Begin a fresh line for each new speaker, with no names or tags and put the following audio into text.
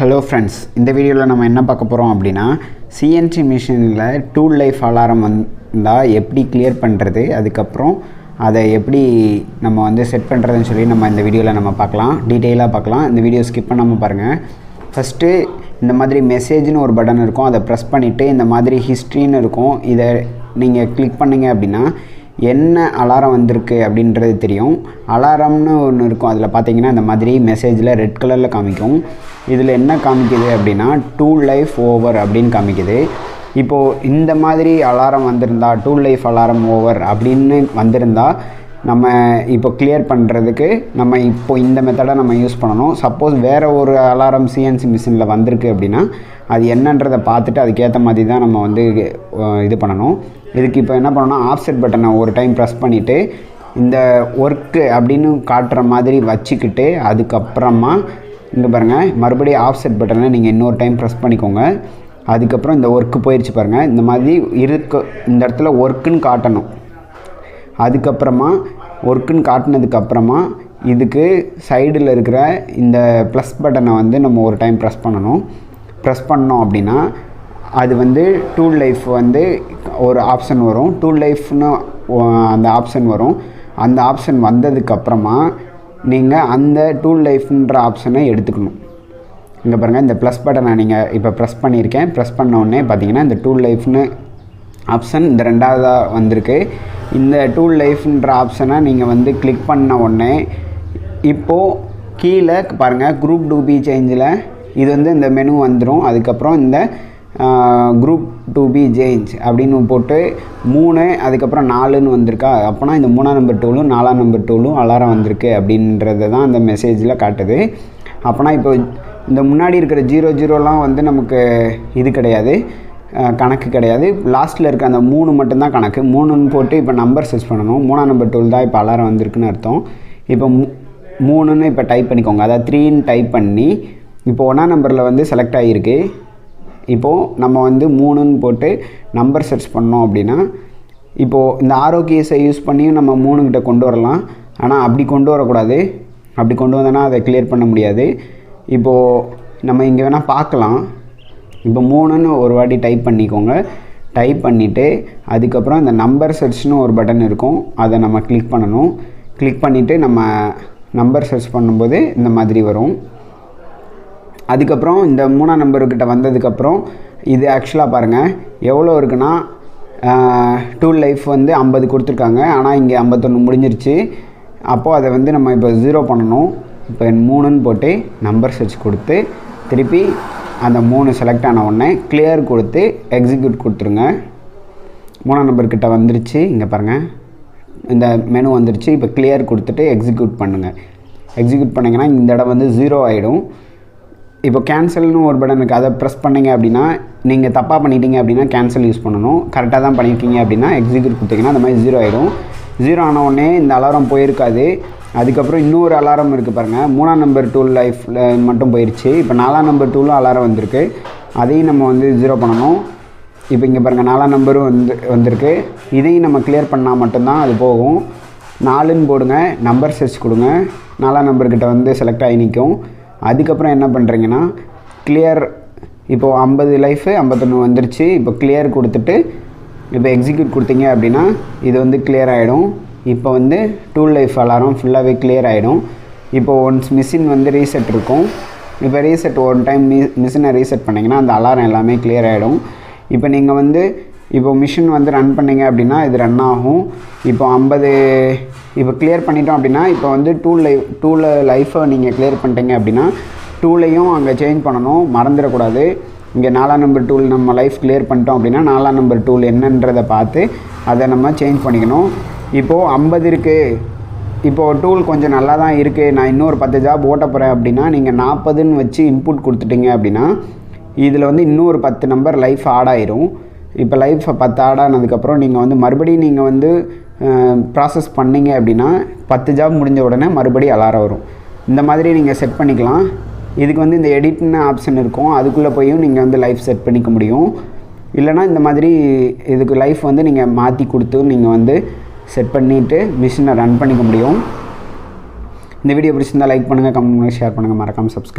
Hello friends இந்த வீடியோவில் நம்ம என்ன பார்க்க போகிறோம் அப்படின்னா சிஎன்சி மிஷினில் டூல் லைஃப் அலாரம் வந்தால் எப்படி கிளியர் பண்ணுறது அதுக்கப்புறம் அதை எப்படி நம்ம வந்து செட் பண்ணுறதுன்னு சொல்லி நம்ம இந்த வீடியோவில் நம்ம பார்க்கலாம். டீட்டெயிலாக பார்க்கலாம். இந்த வீடியோ ஸ்கிப் பண்ணாமல் பாருங்கள் ஃபஸ்ட்டு இந்த மாதிரி மெசேஜ்னு ஒரு பட்டன் இருக்கும். அதை ப்ரெஸ் பண்ணிவிட்டு இந்த மாதிரி ஹிஸ்ட்ரின்னு இருக்கும். இதை நீங்கள் கிளிக் பண்ணிங்க அப்படின்னா என்ன அலாரம் வந்திருக்கு அப்படின்றது தெரியும். அலாரம்னு ஒன்று இருக்கும். அதில் பார்த்தீங்கன்னா இந்த மாதிரி மெசேஜில் ரெட் கலரில் காமிக்கும். இதில் என்ன காமிக்குது அப்படின்னா டூ லைஃப் ஓவர் அப்படின்னு காமிக்குது. இப்போது இந்த மாதிரி அலாரம் வந்திருந்தா டூ லைஃப் அலாரம் ஓவர் அப்படின்னு வந்திருந்தால் நம்ம இப்போ கிளியர் பண்ணுறதுக்கு நம்ம இப்போ இந்த மெத்தடை நம்ம யூஸ் பண்ணணும். சப்போஸ் வேறு ஒரு அலாரம் சிஎன்சி மிஷினில் வந்திருக்கு அப்படின்னா அது என்னன்றதை பார்த்துட்டு அதுக்கேற்ற மாதிரி தான் நம்ம வந்து இது பண்ணணும். இதுக்கு இப்போ என்ன பண்ணணும்னா ஆஃப்செட் பட்டனை ஒரு டைம் ப்ரெஸ் பண்ணிவிட்டு இந்த ஒர்க்கு அப்படின்னு காட்டுற மாதிரி வச்சுக்கிட்டு அதுக்கப்புறமா இங்கே பாருங்கள் மறுபடியும் ஆஃப்செட் பட்டனை நீங்கள் இன்னொரு டைம் ப்ரெஸ் பண்ணிக்கோங்க. அதுக்கப்புறம் இந்த ஒர்க்கு போயிடுச்சு பாருங்கள் இந்த மாதிரி இருக்க இந்த இடத்துல ஒர்க்குன்னு காட்டணும். அதுக்கப்புறமா ஒர்க்குன்னு காட்டினதுக்கப்புறமா இதுக்கு சைடில் இருக்கிற இந்த ப்ளஸ் பட்டனை வந்து நம்ம ஒரு டைம் ப்ரெஸ் பண்ணணும். ப்ரெஸ் பண்ணோம் அப்படின்னா அது வந்து டூல் லைஃப் வந்து ஒரு ஆப்ஷன் வரும். டூல் லைஃப்னு அந்த ஆப்ஷன் வரும். அந்த ஆப்ஷன் வந்ததுக்கப்புறமா நீங்கள் அந்த டூல் லைஃப்ன்ற ஆப்ஷனை எடுத்துக்கணும். இங்கே பாருங்கள் இந்த ப்ளஸ் பட்டனை நீங்கள் இப்போ ப்ரெஸ் பண்ணியிருக்கேன். ப்ரெஸ் பண்ண பார்த்தீங்கன்னா இந்த டூல் லைஃப்னு ஆப்ஷன் இந்த ரெண்டாவதாக வந்திருக்கு. இந்த டூல் லைஃப்ன்ற ஆப்ஷனை நீங்கள் வந்து கிளிக் பண்ண உடனே இப்போது கீழே பாருங்கள் குரூப் டூ பி சேஞ்சில் இது வந்து இந்த மெனு வந்துடும் அதுக்கப்புறம் இந்த குரூப் டூ பி ஜேஞ்ச் அப்படின்னு போட்டு மூணு அதுக்கப்புறம் நாலுன்னு வந்திருக்கா? அப்போனா இந்த மூணாம் நம்பர் டூலும் நாலாம் நம்பர் டூலும் அலாரம் வந்திருக்கு அப்படின்றத தான் அந்த மெசேஜில் காட்டுது. அப்போனா இப்போ இந்த முன்னாடி இருக்கிற ஜீரோ ஜீரோலாம் வந்து நமக்கு இது கிடையாது. கணக்கு கிடையாது. லாஸ்ட்டில் இருக்க அந்த மூணு மட்டும்தான் கணக்கு. மூணுன்னு போட்டு இப்போ நம்பர் சர்ச் பண்ணணும். மூணாம் நம்பர் டூல் தான் இப்போ அலாரம் வந்திருக்குன்னு அர்த்தம். இப்போ மூணுன்னு இப்போ டைப் பண்ணிக்கோங்க. அதாவது த்ரீன்னு டைப் பண்ணி இப்போ ஒன்றாம் நம்பரில் வந்து செலக்ட் ஆகியிருக்கு இப்போது நம்ம வந்து மூணுன்னு போட்டு நம்பர் சர்ச் பண்ணோம் அப்படின்னா இப்போது இந்த ஆரோக்கியஸை யூஸ் பண்ணியும் நம்ம மூணுக்கிட்ட கொண்டு வரலாம். ஆனால் அப்படி கொண்டு வரக்கூடாது. அப்படி கொண்டு வந்தோன்னா அதை கிளியர் பண்ண முடியாது. இப்போது நம்ம இங்கே வேணால் பார்க்கலாம். இப்போ மூணுன்னு ஒரு வாட்டி டைப் பண்ணிக்கோங்க. டைப் பண்ணிவிட்டு அதுக்கப்புறம் இந்த நம்பர் சர்ச்னு ஒரு பட்டன் இருக்கும். அதை நம்ம கிளிக் பண்ணணும். கிளிக் பண்ணிவிட்டு நம்ம நம்பர் சர்ச் பண்ணும்போது இந்த மாதிரி வரும். அதுக்கப்புறம் இந்த மூணாம் நம்பர்கிட்ட வந்ததுக்கப்புறம் இது ஆக்சுவலாக பாருங்கள் எவ்வளோ இருக்குன்னா டூல் லைஃப் வந்து ஐம்பது கொடுத்துருக்காங்க. ஆனால் இங்கே ஐம்பத்தொன்று முடிஞ்சிருச்சு. அப்போது அதை வந்து நம்ம இப்போ ஜீரோ பண்ணணும். இப்போ மூணுன்னு போட்டு நம்பர் சர்ச் கொடுத்து திருப்பி அந்த மூணு செலக்ட் ஆன உடனே கிளியர் கொடுத்து எக்ஸிக்யூட் கொடுத்துருங்க. மூணாம் நம்பர்கிட்ட வந்துருச்சு. இங்கே பாருங்கள் இந்த மெனு வந்துருச்சு. இப்போ கிளியர் கொடுத்துட்டு எக்ஸிக்யூட் பண்ணுங்கள் எக்ஸிக்யூட் பண்ணிங்கன்னா இந்த இடம் வந்து ஜீரோ ஆகிடும் இப்போ கேன்சல்னு ஒரு பட்டன் இருக்குது அதை ப்ரெஸ் பண்ணிங்க அப்படின்னா நீங்கள் தப்பாக பண்ணிட்டீங்க அப்படின்னா கேன்சல் யூஸ் பண்ணணும். கரெக்டாக தான் பண்ணியிருக்கீங்க அப்படின்னா எக்ஸிக்யூட் கொடுத்தீங்கன்னா அந்த மாதிரி ஜீரோ ஆகிடும் ஜீரோ ஆன உடனே இந்த அலாரம் போயிருக்காது. அதுக்கப்புறம் இன்னொரு அலாரம் இருக்குது பாருங்கள் மூணாம் நம்பர் டூல் லைஃப்பில் மட்டும் போயிடுச்சு இப்போ நாலாம் நம்பர் டூலும் அலாரம் வந்திருக்கு. அதையும் நம்ம வந்து ஜீரோ பண்ணணும். இப்போ இங்கே பாருங்கள் நாலாம் நம்பரும் வந்து வந்திருக்கு. இதையும் நம்ம கிளியர் பண்ணால் மட்டும்தான் அது போகும். நாலுன்னு போடுங்க. நம்பர் சர்ச் கொடுங்க. நாலாம் நம்பர்கிட்ட வந்து செலக்ட் ஆகி நிற்கும். அதுக்கப்புறம் என்ன பண்ணுறீங்கன்னா கிளியர் இப்போது ஐம்பது லைஃபு ஐம்பத்தொன்று வந்துருச்சு. இப்போ கிளியர் கொடுத்துட்டு இப்போ எக்ஸிக்யூட் கொடுத்தீங்க அப்படின்னா இது வந்து கிளியர் ஆகிடும் இப்போ வந்து டூல் லைஃப் அலாரம் ஃபுல்லாகவே கிளியர் ஆகிடும் இப்போ ஒன்ஸ் மிஷின் வந்து ரீசெட் இருக்கும். இப்போ ரீசெட் ஒன் டைம் மி மிஷினை ரீசெட் பண்ணிங்கன்னா அந்த அலாரம் எல்லாமே கிளியர் ஆகிடும் இப்போ நீங்கள் வந்து இப்போ மிஷின் வந்து ரன் பண்ணிங்க அப்படின்னா இது ரன் ஆகும். இப்போ ஐம்பது இப்போ கிளியர் பண்ணிட்டோம் அப்படின்னா இப்போ வந்து டூல் லைஃப் டூல லைஃப்பை நீங்கள் கிளியர் பண்ணிட்டீங்க அப்படின்னா டூலையும் அங்கே சேஞ்ச் பண்ணணும் மறந்துடக்கூடாது. இங்கே நாலாம் நம்பர் டூல் நம்ம லைஃப் கிளியர் பண்ணிட்டோம் அப்படின்னா நாலாம் நம்பர் டூல் என்னன்றதை பார்த்து அதை நம்ம சேஞ்ச் பண்ணிக்கணும். இப்போது ஐம்பது இருக்குது இப்போது டூல் கொஞ்சம் நல்லா தான் இருக்குது நான் இன்னொரு பத்து ஜாப் ஓட்ட போகிறேன் அப்படின்னா நீங்கள் நாற்பதுன்னு வச்சு இன்புட் கொடுத்துட்டீங்க அப்படின்னா இதில் வந்து இன்னொரு பத்து நம்பர் லைஃப் ஆட் ஆயிரும். இப்போ லைஃப் பத்து ஆட் ஆனதுக்கப்புறம் நீங்கள் வந்து மறுபடியும் நீங்கள் வந்து ப்ராசஸ் பண்ணிங்க அப்படின்னா பத்து ஜாப் முடிஞ்ச உடனே மறுபடியும் அலாரம் வரும். இந்த மாதிரி நீங்கள் செட் பண்ணிக்கலாம். இதுக்கு வந்து இந்த எடிட்னு ஆப்ஷன் இருக்கும். அதுக்குள்ளே போயும் நீங்கள் வந்து லைஃப் செட் பண்ணிக்க முடியும். இல்லைனா இந்த மாதிரி இதுக்கு லைஃப் வந்து நீங்கள் மாற்றி கொடுத்து நீங்கள் வந்து செட் பண்ணிவிட்டு மிஷினை ரன் பண்ணிக்க முடியும். இந்த வீடியோ பிடிச்சிருந்தால் லைக் பண்ணுங்கள் கமெண்ட் பண்ணுங்கள் ஷேர் பண்ணுங்கள் மறக்காமல் சப்ஸ்கிரைப்